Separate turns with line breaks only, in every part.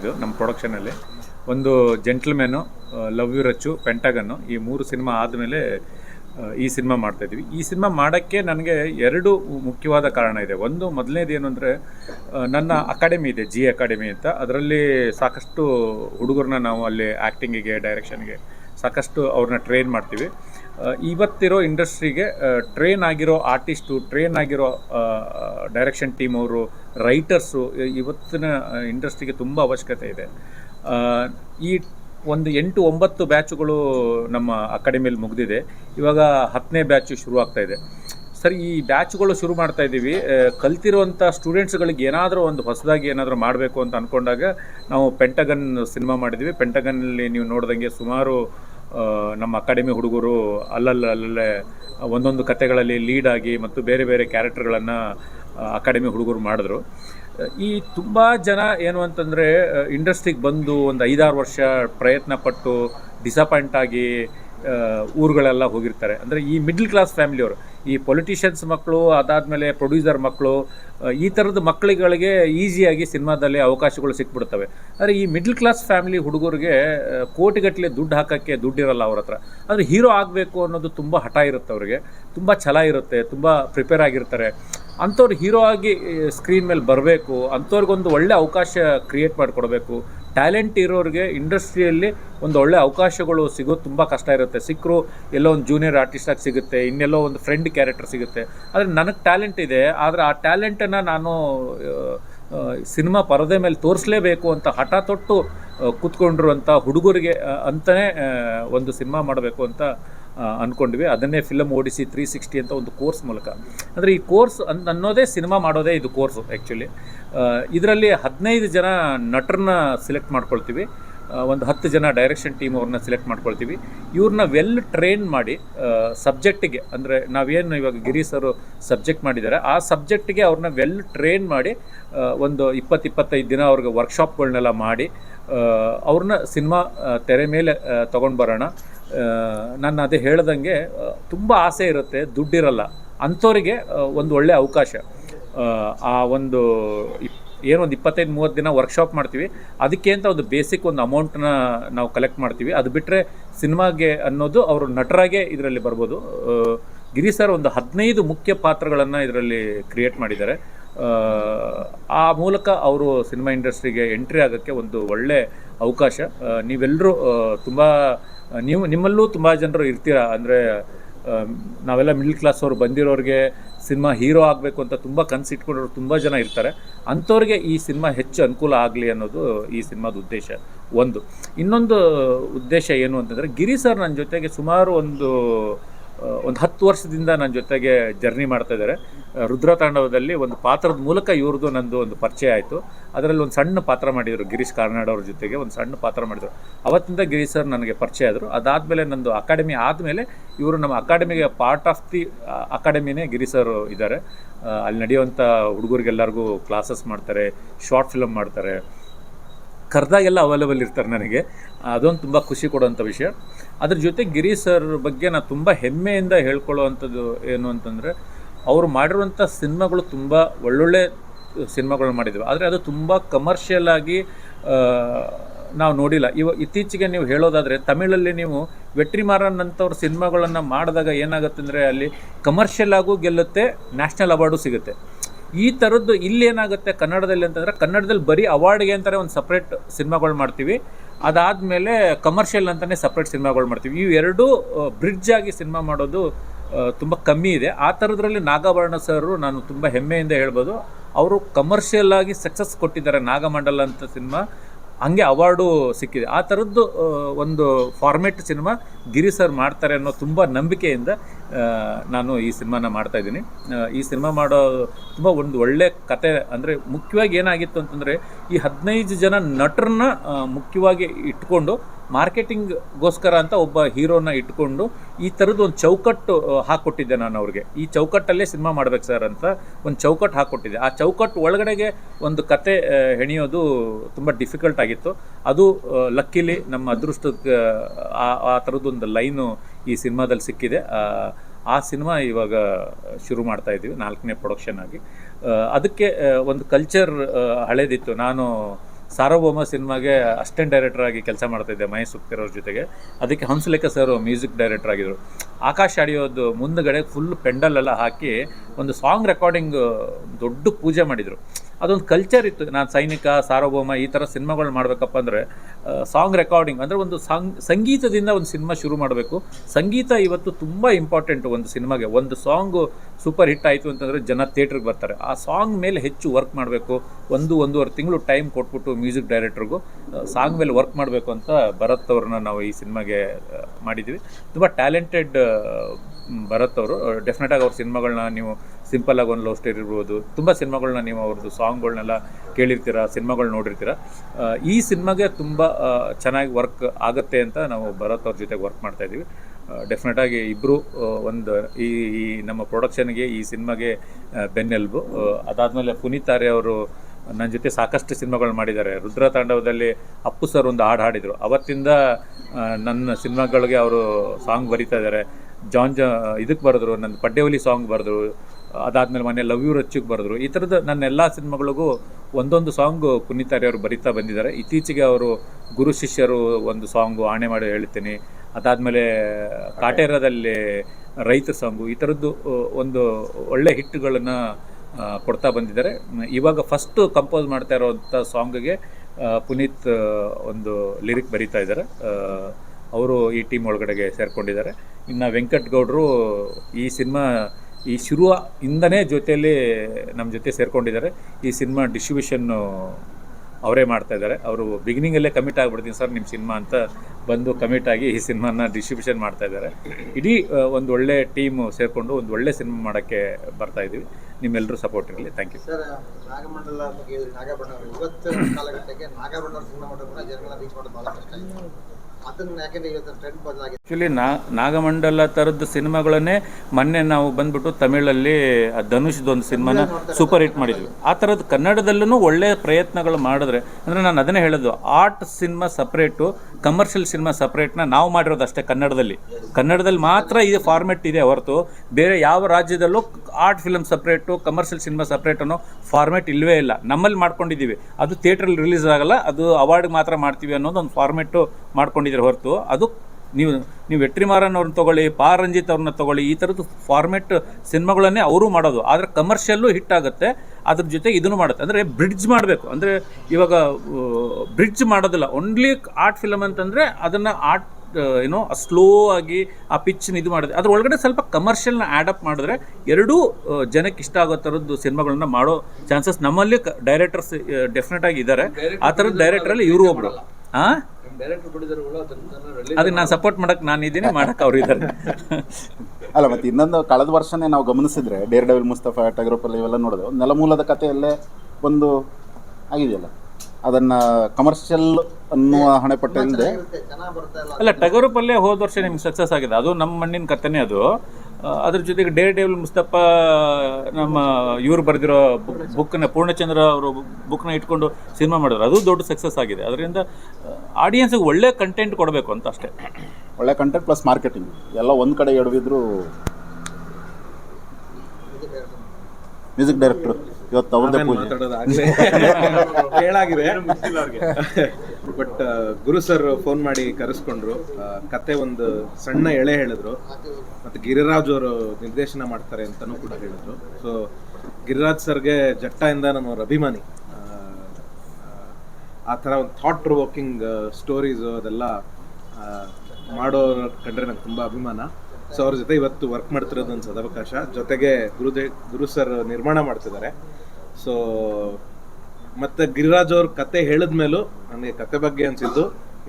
ಇದು, ನಮ್ಮ ಪ್ರೊಡಕ್ಷನಲ್ಲಿ ಒಂದು gentleman love you Rachchu Pentagon ಈ ಮೂರು ಸಿನಿಮಾ ಆದಮೇಲೆ ಈ ಸಿನಿಮಾ ಮಾಡ್ತಾ ಇದ್ವಿ. ಈ ಸಿನಿಮಾ ಮಾಡೋಕ್ಕೆ ನನಗೆ ಎರಡು ಮುಖ್ಯವಾದ ಕಾರಣ ಇದೆ. ಒಂದು, ಮೊದಲನೇದು ಏನು ಅಂದರೆ ನನ್ನ ಅಕಾಡೆಮಿ ಇದೆ ಜಿ ಅಕಾಡೆಮಿ ಅಂತ. ಅದರಲ್ಲಿ ಸಾಕಷ್ಟು ಹುಡುಗರನ್ನ ನಾವು ಅಲ್ಲಿ ಆ್ಯಕ್ಟಿಂಗಿಗೆ ಡೈರೆಕ್ಷನ್ಗೆ ಸಾಕಷ್ಟು ಅವ್ರನ್ನ ಟ್ರೈನ್ ಮಾಡ್ತೀವಿ. ಇವತ್ತಿರೋ ಇಂಡಸ್ಟ್ರಿಗೆ ಟ್ರೈನ್ ಆಗಿರೋ ಆರ್ಟಿಸ್ಟು ಟ್ರೈನ್ ಆಗಿರೋ ಡೈರೆಕ್ಷನ್ ಟೀಮ್ ಅವರು ರೈಟರ್ಸು ಇವತ್ತಿನ ಇಂಡಸ್ಟ್ರಿಗೆ ತುಂಬ ಅವಶ್ಯಕತೆ ಇದೆ. ಈ ಒಂದು ಎಂಟು ಒಂಬತ್ತು ಬ್ಯಾಚುಗಳು ನಮ್ಮ ಅಕಾಡೆಮಿಯಲ್ಲಿ ಮುಗಿದಿದೆ. ಇವಾಗ ಹತ್ತನೇ ಬ್ಯಾಚು ಶುರು ಆಗ್ತಾ ಇದೆ. ಸರ್, ಈ ಬ್ಯಾಚ್ಗಳು ಶುರು ಮಾಡ್ತಾ ಇದ್ದೀವಿ. ಕಲ್ತಿರುವಂಥ ಸ್ಟೂಡೆಂಟ್ಸ್ಗಳಿಗೆ ಏನಾದರೂ ಒಂದು ಹೊಸದಾಗಿ ಏನಾದರೂ ಮಾಡಬೇಕು ಅಂತ ಅಂದ್ಕೊಂಡಾಗ ನಾವು ಪೆಂಟಗನ್ ಸಿನಿಮಾ ಮಾಡಿದ್ವಿ ಪೆಂಟಗನ್ನಲ್ಲಿ ನೀವು ನೋಡ್ದಂಗೆ ಸುಮಾರು ನಮ್ಮ ಅಕಾಡೆಮಿ ಹುಡುಗರು ಅಲ್ಲಲ್ಲ, ಅಲ್ಲಲ್ಲೇ ಒಂದೊಂದು ಕತೆಗಳಲ್ಲಿ ಆಗಿ ಮತ್ತು ಬೇರೆ ಬೇರೆ ಕ್ಯಾರೆಕ್ಟರ್ಗಳನ್ನು ಅಕಾಡೆಮಿ ಹುಡುಗರು ಮಾಡಿದ್ರು. ಈ ತುಂಬ ಜನ ಏನು ಅಂತಂದರೆ ಇಂಡಸ್ಟ್ರಿಗೆ ಬಂದು ಒಂದು ಐದಾರು ವರ್ಷ ಪ್ರಯತ್ನ ಪಟ್ಟು ಡಿಸಪಾಯಿಂಟ್ ಆಗಿ ಊರುಗಳೆಲ್ಲ ಹೋಗಿರ್ತಾರೆ. ಅಂದರೆ ಈ ಮಿಡ್ಲ್ ಕ್ಲಾಸ್ ಫ್ಯಾಮಿಲಿಯವರು ಈ ಪೊಲಿಟಿಷಿಯನ್ಸ್ ಮಕ್ಕಳು, ಅದಾದಮೇಲೆ ಪ್ರೊಡ್ಯೂಸರ್ ಮಕ್ಕಳು ಈ ಥರದ ಮಕ್ಕಳುಗಳಿಗೆ ಈಸಿಯಾಗಿ ಸಿನಿಮಾದಲ್ಲಿ ಅವಕಾಶಗಳು ಸಿಕ್ಬಿಡ್ತವೆ. ಆದರೆ ಈ ಮಿಡ್ಲ್ ಕ್ಲಾಸ್ ಫ್ಯಾಮಿಲಿ ಹುಡುಗರಿಗೆ ಕೋಟಿಗಟ್ಟಲೆ ದುಡ್ಡು ಹಾಕೋಕ್ಕೆ ದುಡ್ಡಿರಲ್ಲ ಅವ್ರ ಹತ್ರ. ಆದರೆ ಹೀರೋ ಆಗಬೇಕು ಅನ್ನೋದು ತುಂಬ ಹಠ ಇರುತ್ತೆ ಅವರಿಗೆ. ತುಂಬ ಛಲ ಇರುತ್ತೆ, ತುಂಬ ಪ್ರಿಪೇರ್ ಆಗಿರ್ತಾರೆ. ಅಂಥವ್ರು ಹೀರೋ ಆಗಿ ಸ್ಕ್ರೀನ್ ಮೇಲೆ ಬರಬೇಕು, ಅಂಥವ್ರಿಗೊಂದು ಒಳ್ಳೆ ಅವಕಾಶ ಕ್ರಿಯೇಟ್ ಮಾಡಿಕೊಡ್ಬೇಕು. ಟ್ಯಾಲೆಂಟ್ ಇರೋರಿಗೆ ಇಂಡಸ್ಟ್ರಿಯಲ್ಲಿ ಒಂದು ಒಳ್ಳೆ ಅವಕಾಶಗಳು ಸಿಗೋದು ತುಂಬ ಕಷ್ಟ ಇರುತ್ತೆ. ಸಿಕ್ಕರು ಎಲ್ಲೋ ಒಂದು ಜೂನಿಯರ್ ಆರ್ಟಿಸ್ಟಾಗಿ ಸಿಗುತ್ತೆ, ಇನ್ನೆಲ್ಲೋ ಒಂದು ಫ್ರೆಂಡ್ ಕ್ಯಾರೆಕ್ಟರ್ ಸಿಗುತ್ತೆ. ಆದರೆ ನನಗೆ ಟ್ಯಾಲೆಂಟ್ ಇದೆ, ಆದರೆ ಆ ಟ್ಯಾಲೆಂಟನ್ನು ನಾನು ಸಿನಿಮಾ ಪರದೆ ಮೇಲೆ ತೋರಿಸಲೇಬೇಕು ಅಂತ ಹಠ ತೊಟ್ಟು ಕೂತ್ಕೊಂಡಿರುವಂಥ ಹುಡುಗರಿಗೆ ಅಂತಲೇ ಒಂದು ಸಿನಿಮಾ ಮಾಡಬೇಕು ಅಂತ ಅಂದ್ಕೊಂಡ್ವಿ ಅದನ್ನೇ ಫಿಲಮ್ ಓಡಿಸಿ ತ್ರೀ ಸಿಕ್ಸ್ಟಿ ಅಂತ ಒಂದು ಕೋರ್ಸ್ ಮೂಲಕ. ಅಂದರೆ ಈ ಕೋರ್ಸ್ ಅನ್, ಅನ್ನೋದೇ ಸಿನಿಮಾ ಮಾಡೋದೇ ಇದು ಕೋರ್ಸು ಆ್ಯಕ್ಚುಲಿ ಇದರಲ್ಲಿ ಹದಿನೈದು ಜನ ನಟರನ್ನ ಸಿಲೆಕ್ಟ್ ಮಾಡ್ಕೊಳ್ತೀವಿ. ಒಂದು ಹತ್ತು ಜನ ಡೈರೆಕ್ಷನ್ ಟೀಮ್ ಅವ್ರನ್ನ ಸೆಲೆಕ್ಟ್ ಮಾಡ್ಕೊಳ್ತೀವಿ. ಇವ್ರನ್ನ ವೆಲ್ ಟ್ರೈನ್ ಮಾಡಿ ಸಬ್ಜೆಕ್ಟಿಗೆ ಅಂದರೆ ನಾವೇನು ಇವಾಗ ಗಿರಿ ಸರ್ ಸಬ್ಜೆಕ್ಟ್ ಮಾಡಿದ್ದಾರೆ, ಆ ಸಬ್ಜೆಕ್ಟಿಗೆ ಅವ್ರನ್ನ ವೆಲ್ ಟ್ರೈನ್ ಮಾಡಿ ಒಂದು ಇಪ್ಪತ್ತು ಇಪ್ಪತ್ತೈದು ದಿನ ಅವ್ರಿಗೆ ವರ್ಕ್ಶಾಪ್ಗಳನ್ನೆಲ್ಲ ಮಾಡಿ ಅವ್ರನ್ನ ಸಿನಿಮಾ ತೆರೆ ಮೇಲೆ ತೊಗೊಂಡು ಬರೋಣ. ನಾನು ಅದೇ ಹೇಳ್ದಂಗೆ ತುಂಬ ಆಸೆ ಇರುತ್ತೆ ದುಡ್ಡಿರಲ್ಲ. ಅಂಥವ್ರಿಗೆ ಒಂದು ಒಳ್ಳೆಯ ಅವಕಾಶ. ಆ, ಒಂದು ಏನೊಂದು ಇಪ್ಪತ್ತೈದು ಮೂವತ್ತು ದಿನ ವರ್ಕ್ಶಾಪ್ ಮಾಡ್ತೀವಿ. ಅದಕ್ಕೆ ಅಂತ ಒಂದು ಬೇಸಿಕ್ ಒಂದು ಅಮೌಂಟನ್ನ ನಾವು ಕಲೆಕ್ಟ್ ಮಾಡ್ತೀವಿ. ಅದು ಬಿಟ್ಟರೆ ಸಿನಿಮಾಗೆ ಅನ್ನೋದು ಅವರು ನಟರಾಗೆ ಇದರಲ್ಲಿ ಬರ್ಬೋದು. ಗಿರಿ ಸರ್ ಒಂದು ಹದಿನೈದು ಮುಖ್ಯ ಪಾತ್ರಗಳನ್ನು ಇದರಲ್ಲಿ ಕ್ರಿಯೇಟ್ ಮಾಡಿದ್ದಾರೆ. ಆ, ಮೂಲಕ ಅವರು ಸಿನಿಮಾ ಇಂಡಸ್ಟ್ರಿಗೆ ಎಂಟ್ರಿ ಆಗೋಕ್ಕೆ ಒಂದು ಒಳ್ಳೆ ಅವಕಾಶ. ನೀವೆಲ್ಲರೂ ತುಂಬ ನೀವು ನಿಮ್ಮಲ್ಲೂ ತುಂಬ ಜನರು ಇರ್ತೀರಾ? ಅಂದರೆ ನಾವೆಲ್ಲ ಮಿಡ್ಲ್ ಕ್ಲಾಸ್ ಅವರು ಬಂದಿರೋರಿಗೆ ಸಿನಿಮಾ ಹೀರೋ ಆಗಬೇಕು ಅಂತ ತುಂಬ ಕನಸಿಟ್ಕೊಂಡಿರೋರು ತುಂಬ ಜನ ಇರ್ತಾರೆ. ಅಂಥವ್ರಿಗೆ ಈ ಸಿನಿಮಾ ಹೆಚ್ಚು ಅನುಕೂಲ ಆಗಲಿ ಅನ್ನೋದು ಈ ಸಿನಿಮಾದ ಉದ್ದೇಶ ಒಂದು. ಇನ್ನೊಂದು ಉದ್ದೇಶ ಏನು ಅಂತಂದರೆ ಗಿರಿ ಸರ್ ನನ್ನ ಜೊತೆಗೆ ಸುಮಾರು ಒಂದು ಒಂದು ಹತ್ತು ವರ್ಷದಿಂದ ನನ್ನ ಜೊತೆಗೆ ಜರ್ನಿ ಮಾಡ್ತಾ ಇದ್ದಾರೆ ರುದ್ರ ತಾಂಡವದಲ್ಲಿ ಒಂದು ಪಾತ್ರದ ಮೂಲಕ ಇವ್ರದ್ದು ನಂದು ಒಂದು ಪರಿಚಯ ಆಯಿತು. ಅದರಲ್ಲಿ ಒಂದು ಸಣ್ಣ ಪಾತ್ರ ಮಾಡಿದರು ಗಿರೀಶ್ ಕಾರ್ನಾಡ್ ಅವ್ರ ಜೊತೆಗೆ ಒಂದು ಸಣ್ಣ ಪಾತ್ರ ಮಾಡಿದರು. ಅವತ್ತಿಂದ ಗಿರೀಶ್ ಸರ್ ನನಗೆ ಪರಿಚಯ ಆದರು. ಅದಾದಮೇಲೆ ನಂದು ಅಕಾಡೆಮಿ ಆದಮೇಲೆ ಇವರು ನಮ್ಮ ಅಕಾಡೆಮಿಗೆ ಪಾರ್ಟ್ ಆಫ್ ದಿ ಅಕಾಡೆಮಿನೇ ಗಿರಿ ಸರ್ ಇದ್ದಾರೆ ಅಲ್ಲಿ ನಡೆಯುವಂಥ ಹುಡುಗರಿಗೆಲ್ಲರಿಗೂ ಕ್ಲಾಸಸ್ ಮಾಡ್ತಾರೆ ಶಾರ್ಟ್ ಫಿಲಮ್ ಮಾಡ್ತಾರೆ. ಕರೆದಾಗೆಲ್ಲ ಅವೈಲೇಬಲ್ ಇರ್ತಾರೆ ನನಗೆ. ಅದೊಂದು ತುಂಬ ಖುಷಿ ಕೊಡುವಂಥ ವಿಷಯ. ಅದ್ರ ಜೊತೆ ಗಿರಿ ಸರ್ ಬಗ್ಗೆ ನಾನು ತುಂಬ ಹೆಮ್ಮೆಯಿಂದ ಹೇಳ್ಕೊಳ್ಳುವಂಥದ್ದು ಏನು ಅಂತಂದರೆ, ಅವರು ಮಾಡಿರುವಂಥ ಸಿನಿಮಾಗಳು ತುಂಬ ಒಳ್ಳೊಳ್ಳೆ ಸಿನಿಮಾಗಳು ಮಾಡಿದ್ವಿ. ಆದರೆ ಅದು ತುಂಬ ಕಮರ್ಷಿಯಲ್ ಆಗಿ ನಾವು ನೋಡಿಲ್ಲ. ಇವ, ಇತ್ತೀಚೆಗೆ ನೀವು ಹೇಳೋದಾದರೆ ತಮಿಳಲ್ಲಿ ನೀವು ವೆಟ್ರಿಮಾರನ್ ಅಂಥವ್ರ ಸಿನಿಮಾಗಳನ್ನು ಮಾಡಿದಾಗ ಏನಾಗುತ್ತೆ ಅಂದರೆ ಅಲ್ಲಿ ಕಮರ್ಷಿಯಲ್ ಆಗೂ ಗೆಲ್ಲುತ್ತೆ ನ್ಯಾಷನಲ್ ಅವಾರ್ಡು ಸಿಗುತ್ತೆ. ಈ ಥರದ್ದು ಇಲ್ಲಿ ಏನಾಗುತ್ತೆ ಕನ್ನಡದಲ್ಲಿ ಅಂತಂದರೆ ಕನ್ನಡದಲ್ಲಿ ಬರೀ ಅವಾರ್ಡ್ಗೆ ಅಂತಾರೆ ಒಂದು ಸಪ್ರೇಟ್ ಸಿನಿಮಾಗಳು ಮಾಡ್ತೀವಿ. ಅದಾದಮೇಲೆ ಕಮರ್ಷಿಯಲ್ ಅಂತಲೇ ಸಪ್ರೇಟ್ ಸಿನಿಮಾಗಳು ಮಾಡ್ತೀವಿ. ಇವು ಎರಡೂ ಬ್ರಿಡ್ಜ್ ಆಗಿ ಸಿನಿಮಾ ಮಾಡೋದು ತುಂಬ ಕಮ್ಮಿ ಇದೆ. ಆ ಥರದ್ರಲ್ಲಿ ನಾಗಾಭರಣ ಸರ್ ನಾನು ತುಂಬ ಹೆಮ್ಮೆಯಿಂದ ಹೇಳ್ಬೋದು. ಅವರು ಕಮರ್ಷಿಯಲ್ ಆಗಿ ಸಕ್ಸಸ್ ಕೊಟ್ಟಿದ್ದಾರೆ ನಾಗಮಂಡಲ ಅಂತ ಸಿನಿಮಾ. ಹಂಗೆ ಅವಾರ್ಡು ಸಿಕ್ಕಿದೆ. ಆ ಥರದ್ದು ಒಂದು ಫಾರ್ಮೆಟ್ ಸಿನಿಮಾ ಗಿರಿ ಸರ್ ಮಾಡ್ತಾರೆ ಅನ್ನೋ ತುಂಬ ನಂಬಿಕೆಯಿಂದ ನಾನು ಈ ಸಿನಿಮಾನ ಮಾಡ್ತಾ ಇದ್ದೀನಿ. ಈ ಸಿನಿಮಾ ಮಾಡೋ ತುಂಬ ಒಂದು ಒಳ್ಳೆ ಕತೆ ಅಂದರೆ ಮುಖ್ಯವಾಗಿ ಏನಾಗಿತ್ತು ಅಂತಂದರೆ, ಈ ಹದಿನೈದು ಜನ ನಟರನ್ನ ಮುಖ್ಯವಾಗಿ ಇಟ್ಕೊಂಡು ಮಾರ್ಕೆಟಿಂಗ್ಗೋಸ್ಕರ ಅಂತ ಒಬ್ಬ ಹೀರೋನ ಇಟ್ಕೊಂಡು ಈ ಥರದ್ದು ಒಂದು ಚೌಕಟ್ಟು ಹಾಕ್ಕೊಟ್ಟಿದ್ದೆ ನಾನು ಅವ್ರಿಗೆ. ಈ ಚೌಕಟ್ಟಲ್ಲೇ ಸಿನಿಮಾ ಮಾಡ್ಬೇಕು ಸರ್ ಅಂತ ಒಂದು ಚೌಕಟ್ಟು ಹಾಕ್ಕೊಟ್ಟಿದ್ದೆ ಆ ಚೌಕಟ್ಟು ಒಳಗಡೆಗೆ ಒಂದು ಕತೆ ಹೆಣೆಯೋದು ತುಂಬ ಡಿಫಿಕಲ್ಟ್ ಆಗಿತ್ತು. ಅದು ಲಕ್ಕಿಲಿ ನಮ್ಮ ಅದೃಷ್ಟಕ್ಕೆ, ಆ ಆ ಥರದ್ದೊಂದು ಲೈನು ಈ ಸಿನಿಮಾದಲ್ಲಿ ಸಿಕ್ಕಿದೆ. ಆ ಸಿನಿಮಾ ಇವಾಗ ಶುರು ಮಾಡ್ತಾ ಇದ್ದೀವಿ, ನಾಲ್ಕನೇ ಪ್ರೊಡಕ್ಷನ್ ಆಗಿ. ಅದಕ್ಕೆ ಒಂದು ಕಲ್ಚರ್ ಹಳೇದಿತ್ತು. ನಾನು ಸಾರ್ವಭೌಮ ಸಿನಿಮಾಗೆ ಅಸಿಸ್ಟೆಂಟ್ ಡೈರೆಕ್ಟರ್ ಆಗಿ ಕೆಲಸ ಮಾಡ್ತಾ ಇದ್ದೆ ಮಹೇಶ್ ಸುಕ್ತಿರೋರ ಜೊತೆಗೆ. ಅದಕ್ಕೆ ಹಂಸಲೇಖ ಸರ್ ಮ್ಯೂಸಿಕ್ ಡೈರೆಕ್ಟರ್ ಆಗಿದ್ರು. ಆಕಾಶ್ ಅಡಿಯೋದು ಮುಂದಗಡೆ ಫುಲ್ ಪೆಂಡಲ್ ಎಲ್ಲ ಹಾಕಿ ಒಂದು ಸಾಂಗ್ ರೆಕಾರ್ಡಿಂಗ್ ದೊಡ್ಡ ಪೂಜೆ ಮಾಡಿದರು. ಅದೊಂದು ಕಲ್ಚರ್ ಇತ್ತು. ನಾನು ಸೈನಿಕ, ಸಾರ್ವಭೌಮ ಈ ಥರ ಸಿನಿಮಾಗಳು ಮಾಡಬೇಕಪ್ಪ ಅಂದರೆ ಸಾಂಗ್ ರೆಕಾರ್ಡಿಂಗ್ ಅಂದರೆ ಒಂದು ಸಾಂಗ್, ಸಂಗೀತದಿಂದ ಒಂದು ಸಿನಿಮಾ ಶುರು ಮಾಡಬೇಕು. ಸಂಗೀತ ಇವತ್ತು ತುಂಬ ಇಂಪಾರ್ಟೆಂಟು ಒಂದು ಸಿನಿಮಾಗೆ. ಒಂದು ಸಾಂಗು ಸೂಪರ್ ಹಿಟ್ ಆಯಿತು ಅಂತಂದರೆ ಜನ ಥಿಯೇಟ್ರಿಗೆ ಬರ್ತಾರೆ. ಆ ಸಾಂಗ್ ಮೇಲೆ ಹೆಚ್ಚು ವರ್ಕ್ ಮಾಡಬೇಕು. ಒಂದು, ಒಂದೂವರೆ ತಿಂಗಳು ಟೈಮ್ ಕೊಟ್ಬಿಟ್ಟು ಮ್ಯೂಸಿಕ್ ಡೈರೆಕ್ಟ್ರಿಗೂ ಸಾಂಗ್ ಮೇಲೆ ವರ್ಕ್ ಮಾಡಬೇಕು ಅಂತ ಭರತ್ ಅವ್ರನ್ನ ನಾವು ಈ ಸಿನಿಮಾಗೆ ಮಾಡಿದ್ವಿ. ತುಂಬ ಟ್ಯಾಲೆಂಟೆಡ್ ಭರತ್ ಅವರು ಡೆಫಿನೆಟಾಗಿ ಅವ್ರ ಸಿನಿಮಾಗಳನ್ನ ನೀವು ಸಿಂಪಲ್ ಆಗಿ ಒಂದು ಲವ್ ಸ್ಟೋರಿ ಇರ್ಬೋದು. ತುಂಬ ಸಿನಿಮಾಗಳನ್ನ ನೀವು ಅವ್ರದ್ದು ಸಾಂಗ್ಗಳನ್ನೆಲ್ಲ ಕೇಳಿರ್ತೀರ, ಸಿನಿಮಾಗಳು ನೋಡಿರ್ತೀರ. ಈ ಸಿನಿಮಾಗೆ ತುಂಬ ಚೆನ್ನಾಗಿ ವರ್ಕ್ ಆಗುತ್ತೆ ಅಂತ ನಾವು ಭರತ್ ಅವ್ರ ಜೊತೆಗೆ ವರ್ಕ್ ಮಾಡ್ತಾ ಇದ್ದೀವಿ ಡೆಫಿನೆಟಾಗಿ ಇಬ್ಬರು ಒಂದು, ಈ ಈ ನಮ್ಮ ಪ್ರೊಡಕ್ಷನ್ಗೆ ಈ ಸಿನಿಮಾಗೆ ಬೆನ್ನೆಲುಬು. ಅದಾದಮೇಲೆ ಪುನೀತ್ ಆರ್ಯ ಅವರು ನನ್ನ ಜೊತೆ ಸಾಕಷ್ಟು ಸಿನಿಮಾಗಳು ಮಾಡಿದ್ದಾರೆ. ರುದ್ರ ತಾಂಡವದಲ್ಲಿ ಅಪ್ಪು ಸರ್ ಒಂದು ಹಾಡು ಹಾಡಿದರು. ಅವತ್ತಿಂದ ನನ್ನ ಸಿನಿಮಾಗಳಿಗೆ ಅವರು ಸಾಂಗ್ ಬರೀತಾ ಇದ್ದಾರೆ. ಜಾನ್ ಜ ಇದಕ್ಕೆ ಬರೆದ್ರು ನನ್ನ ಪಡ್ಡೆವಲಿ ಸಾಂಗ್ ಬರೆದ್ರು, ಅದಾದಮೇಲೆ ಮನೆ ಲವ್ ಯು ರಚ್ಚಿಗೆ ಬರೆದ್ರು. ಈ ಥರದ ನನ್ನ ಎಲ್ಲ ಸಿನಿಮಾಗಳಿಗೂ ಒಂದೊಂದು ಸಾಂಗು ಪುನೀತ್ ಅವರು ಬರೀತಾ ಬಂದಿದ್ದಾರೆ. ಇತ್ತೀಚೆಗೆ ಅವರು ಗುರು ಶಿಷ್ಯರು ಒಂದು ಸಾಂಗು ಆಣೆ ಮಾಡಿ ಹೇಳ್ತೀನಿ. ಅದಾದಮೇಲೆ ಕಾಟೇರದಲ್ಲಿ ರೈತ ಸಾಂಗು ಈ ಥರದ್ದು ಒಂದು ಒಳ್ಳೆ ಹಿಟ್ಟುಗಳನ್ನು ಕೊಡ್ತಾ ಬಂದಿದ್ದಾರೆ. ಇವಾಗ ಫಸ್ಟ್ ಕಂಪೋಸ್ ಮಾಡ್ತಾ ಇರೋವಂಥ ಸಾಂಗಿಗೆ ಪುನೀತ್ ಒಂದು ಲಿರಿಕ್ ಬರಿತಾ ಇದ್ದಾರೆ. ಅವರು ಈ ಟೀಮ್ ಒಳಗಡೆಗೆ ಸೇರಿಕೊಂಡಿದ್ದಾರೆ. ಇನ್ನು ವೆಂಕಟ್ ಗೌಡರು ಈ ಸಿನಿಮಾ, ಈ ಶುರು ಇಂದನೇ ಜೊತೆಯಲ್ಲಿ ನಮ್ಮ ಜೊತೆ ಸೇರಿಕೊಂಡಿದ್ದಾರೆ. ಈ ಸಿನಿಮಾ ಡಿಸ್ಟ್ರಿಬ್ಯೂಷನ್ನು ಅವರೇ ಮಾಡ್ತಾ ಇದ್ದಾರೆ. ಅವರು ಬಿಗಿನಿಂಗಲ್ಲೇ ಕಮಿಟ್ ಆಗಿಬಿಡ್ತೀನಿ ಸರ್ ನಿಮ್ಮ ಸಿನಿಮಾ ಅಂತ ಬಂದು ಕಮಿಟ್ ಆಗಿ ಈ ಸಿನಿಮಾನ ಡಿಸ್ಟ್ರಿಬ್ಯೂಷನ್ ಮಾಡ್ತಾ ಇದ್ದಾರೆ. ಇಡೀ ಒಂದು ಒಳ್ಳೆ ಟೀಮ್ ಸೇರಿಕೊಂಡು ಒಂದು ಒಳ್ಳೆ ಸಿನಿಮಾ ಮಾಡೋಕ್ಕೆ ಬರ್ತಾ ಇದ್ದೀವಿ ನಿಮ್ಮೆಲ್ಲರೂ ಸಪೋರ್ಟ್ ಇರಲಿ. ಥ್ಯಾಂಕ್ ಯು
ಸರ್ ನಾಗಮಂಡಲ ಬಗ್ಗೆ ನಾಗಬಣ್ಣ ಇವತ್ತು ಕಾಲಘಟ್ಟಕ್ಕೆ ನಾಗಬಣ್ಣ ಸಿನಿಮಾ ಮಾಡೋದು ಕೂಡ ಜನಗಳನ್ನ ರೀಚ್ ಮಾಡೋದು ಭಾಳ ಕಷ್ಟ
ಆ್ಯಕ್ಚುಲಿ ನಾ ನಾಗಮಂಡಲ ತರದ ಸಿನಿಮಾಗಳನ್ನೇ ಮೊನ್ನೆ ನಾವು ಬಂದ್ಬಿಟ್ಟು ತಮಿಳಲ್ಲಿ ಆ ಧನುಷ್ದೊಂದು ಸಿನಿಮಾನ ಸೂಪರ್ ಹಿಟ್ ಮಾಡಿದ್ವಿ. ಆ ಥರದ್ದು ಕನ್ನಡದಲ್ಲೂ ಒಳ್ಳೆ ಪ್ರಯತ್ನಗಳು ಮಾಡಿದ್ರೆ ಅಂದರೆ ನಾನು ಅದನ್ನೇ ಹೇಳೋದು art cinema separate commercial cinema ಸಪ್ರೇಟ್ನ ನಾವು ಮಾಡಿರೋದು ಅಷ್ಟೇ ಕನ್ನಡದಲ್ಲಿ. ಕನ್ನಡದಲ್ಲಿ ಮಾತ್ರ ಇದು ಫಾರ್ಮೆಟ್ ಇದೆ ಹೊರತು ಬೇರೆ ಯಾವ ರಾಜ್ಯದಲ್ಲೂ art film separate commercial cinema separate ಅನ್ನೋ ಫಾರ್ಮೆಟ್ ಇಲ್ಲವೇ ಇಲ್ಲ. ನಮ್ಮಲ್ಲಿ ಮಾಡ್ಕೊಂಡಿದ್ದೀವಿ. ಅದು ಥಿಯೇಟ್ರಲ್ಲಿ ರಿಲೀಸ್ ಆಗಲ್ಲ, ಅದು ಅವಾರ್ಡ್ ಮಾತ್ರ ಮಾಡ್ತೀವಿ ಅನ್ನೋದು ಒಂದು ಫಾರ್ಮೆಟು ಮಾಡ್ಕೊಂಡಿದ್ರೆ ಹೊರತು. ಅದು ನೀವು ನೀವು ವೆಟ್ರಿಮಾರನ್ ಅವ್ರನ್ನ ತೊಗೊಳ್ಳಿ ಪಾ ರಂಜಿತ್ ಅವ್ರನ್ನ ತೊಗೊಳ್ಳಿ, ಈ ಥರದ್ದು ಫಾರ್ಮೆಟ್ ಸಿನಿಮಾಗಳನ್ನೇ ಅವರು ಮಾಡೋದು. ಆದರೆ ಕಮರ್ಷಿಯಲ್ಲು ಹಿಟ್ ಆಗುತ್ತೆ. ಅದ್ರ ಜೊತೆ ಇದನ್ನು ಮಾಡುತ್ತೆ. ಅಂದರೆ ಬ್ರಿಡ್ಜ್ ಮಾಡಬೇಕು. ಅಂದರೆ ಇವಾಗ ಬ್ರಿಡ್ಜ್ ಮಾಡೋದಿಲ್ಲ. ಓನ್ಲಿ ಆರ್ಟ್ ಫಿಲಮ್ ಅಂತಂದರೆ ಅದನ್ನು ಆರ್ಟ್ ಏನೋ ಸ್ಲೋ ಆಗಿ ಆ ಪಿಚ್ನ ಇದು ಮಾಡಿದೆ ಅದ್ರ ಒಳಗಡೆ ಸ್ವಲ್ಪ ಕಮರ್ಷಿಯಲ್ನ ಆ್ಯಡಪ್ ಮಾಡಿದ್ರೆ ಎರಡೂ ಜನಕ್ಕೆ ಇಷ್ಟ ಆಗೋ ಥರದ್ದು ಸಿನಿಮಾಗಳನ್ನ ಮಾಡೋ ಚಾನ್ಸಸ್ ನಮ್ಮಲ್ಲಿ ಡೈರೆಕ್ಟರ್ಸ್ ಡೆಫಿನೆಟ್ ಆಗಿ ಇದ್ದಾರೆ. ಆ ಥರದ ಡೈರೆಕ್ಟ್ರಲ್ಲಿ ಇವರು ಒಬ್ರು. ಹಾಂ ಅದಕ್ಕೆ ನಾನು ಸಪೋರ್ಟ್ ಮಾಡಕ್ಕೆ ನಾನು ಇದ್ದೀನಿ ಮಾಡಕ್ಕೆ ಅವ್ರು ಇದ್ದಾರೆ
ಅಲ್ಲ ಮತ್ತೆ ಇನ್ನೊಂದು ಕಳೆದ ವರ್ಷನೇ ನಾವು ಗಮನಿಸಿದ್ರೆ ಡೇರ್ ಡೆವಿಲ್ ಮುಸ್ತಫಾ ಟಗ್ರೋಪಲ್ಲಿ ಇವೆಲ್ಲ ನೋಡಿದೆ ನೆಲಮೂಲದ ಕಥೆಯಲ್ಲೇ ಒಂದು ಆಗಿದೆಯಲ್ಲ? ಅದನ್ನ ಕಮರ್ಷಿಯಲ್ ಅನ್ನುವ ಹಣೆಪಟ್ಟ ಇಲ್ಲದೆ
ಬರ್ತಾ ಇಲ್ಲ.
ಅಲ್ಲ ಟಗರು ಪಲ್ಯ ಹೋದ ವರ್ಷ ನಿಮ್ಗೆ ಸಕ್ಸಸ್ ಆಗಿದೆ. ಅದು ನಮ್ಮ ಮಣ್ಣಿನ ಕಥೆನೇ ಅದು. ಆ, ಅದ್ರ ಜೊತೆಗೆ ಡೇರ್ ಡೇವಲ್ ಮುಸ್ತಪ್ಪ ನಮ್ಮ ಇವರು ಬರೆದಿರೋ ಬುಕ್ನ ಪೂರ್ಣಚಂದ್ರ ಅವರು ಬುಕ್ನ ಇಟ್ಕೊಂಡು ಸಿನಿಮಾ ಮಾಡಿದ್ರು. ಅದು ದೊಡ್ಡ ಸಕ್ಸಸ್ ಆಗಿದೆ. ಅದರಿಂದ ಆಡಿಯನ್ಸಿಗೆ ಒಳ್ಳೆ ಕಂಟೆಂಟ್ ಕೊಡಬೇಕು ಅಂತ ಅಷ್ಟೇ.
ಒಳ್ಳೆ ಕಂಟೆಂಟ್ ಪ್ಲಸ್ ಮಾರ್ಕೆಟಿಂಗ್ ಎಲ್ಲ ಒಂದು ಕಡೆ ಎಡವಿದ್ರು ಮ್ಯೂಸಿಕ್ ಡೈರೆಕ್ಟ್ರು ಇವತ್ತು ಅವ್ರದ್ದೇ ಪೂಜೆ.
ಹೇಳಾಗಿದೆ ಬಟ್ ಗುರು ಸರ್ ಫೋನ್ ಮಾಡಿ ಕರೆಸ್ಕೊಂಡ್ರು. ಕತೆ ಒಂದು ಸಣ್ಣ ಎಳೆ ಹೇಳಿದ್ರು. ಮತ್ತೆ ಗಿರಿರಾಜ್ ಅವರು ನಿರ್ದೇಶನ ಮಾಡ್ತಾರೆ ಅಂತಾನೂ ಕೂಡ ಹೇಳಿದ್ರು. ಸೊ ಗಿರಿರಾಜ್ ಸರ್ಗೆ ಜಟ್ಟಾಯಿಂದ ನಾನು ಅವ್ರ ಅಭಿಮಾನಿ. ಆ, ಆ ಥರ ಒಂದು ಥಾಟ್ ಪ್ರೊವೋಕಿಂಗ್ ಸ್ಟೋರೀಸು ಅದೆಲ್ಲ ಆ, ಮಾಡೋರ್ ಕಂಡ್ರೆ ನಂಗೆ ತುಂಬ ಅಭಿಮಾನ. ಸೊ ಅವ್ರ ಜೊತೆ ಇವತ್ತು ವರ್ಕ್ ಮಾಡ್ತಿರೋದು ಒಂದು ಸದವಕಾಶ. ಜೊತೆಗೆ ಗುರುದೇ ಗುರು ಸರ್ ನಿರ್ಮಾಣ ಮಾಡ್ತಿದ್ದಾರೆ. ಸೊ ಮತ್ತೆ ಗಿರಿರಾಜ್ ಅವ್ರ ಕತೆ ಹೇಳಿದ್ಮೇಲೂ ನನಗೆ ಕತೆ ಬಗ್ಗೆ ಅನ್ಸಿದ್ದು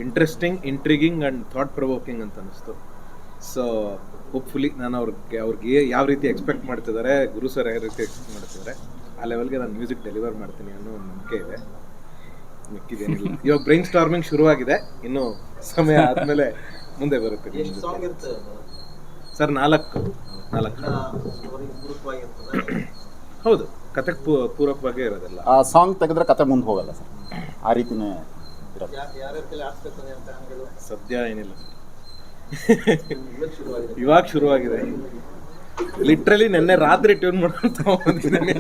interesting intriguing and thought provoking ಅಂತ ಅನಿಸ್ತು ಸೊ ಹೋಪ್ಫುಲಿ ನಾನು ಅವ್ರಿಗೆ ಅವ್ರಿಗೆ ಯಾವ ರೀತಿ ಎಕ್ಸ್ಪೆಕ್ಟ್ ಮಾಡ್ತಿದ್ದಾರೆ ಗುರು ಸರ್ ಯಾವ ರೀತಿ ಎಕ್ಸ್ಪೆಕ್ಟ್ ಮಾಡ್ತಿದ್ದಾರೆ ಆ ಲೆವೆಲ್ಗೆ ನಾನು ಮ್ಯೂಸಿಕ್ ಡೆಲಿವರ್ ಮಾಡ್ತೀನಿ ಅನ್ನೋ ಒಂದು ನಂಬಿಕೆ ಇದೆ. ಮಿಕ್ಕಿದೇನಿಲ್ಲ. ಇವಾಗ ಬ್ರೈನ್ ಸ್ಟಾರ್ಮಿಂಗ್ ಶುರುವಾಗಿದೆ. ಇನ್ನು ಸಮಯ ಆದ್ಮೇಲೆ ಮುಂದೆ ಬರುತ್ತೆ ಸರ್ ನಾಲ್ಕು. ನಾಲ್ಕು. ಹೌದು ಕತೆ ಪೂರಕವಾಗಿ ಇರೋದಿಲ್ಲ.
ಆ ಸಾಂಗ್ ತೆಗೆದ್ರೆ ಕತೆ ಮುಂದೆ ಹೋಗಲ್ಲ ಸರ್. ಆ ರೀತಿನೇ
ಸದ್ಯ ಏನಿಲ್ಲ. ಇವಾಗ ಶುರುವಾಗಿದೆ. ಲಿಟ್ರಲಿ ನಿನ್ನೆ ರಾತ್ರಿ ಟ್ಯೂನ್ ಮಾಡ್ಕೊಂಡು ಬಂದಿದ್ದೀನಿ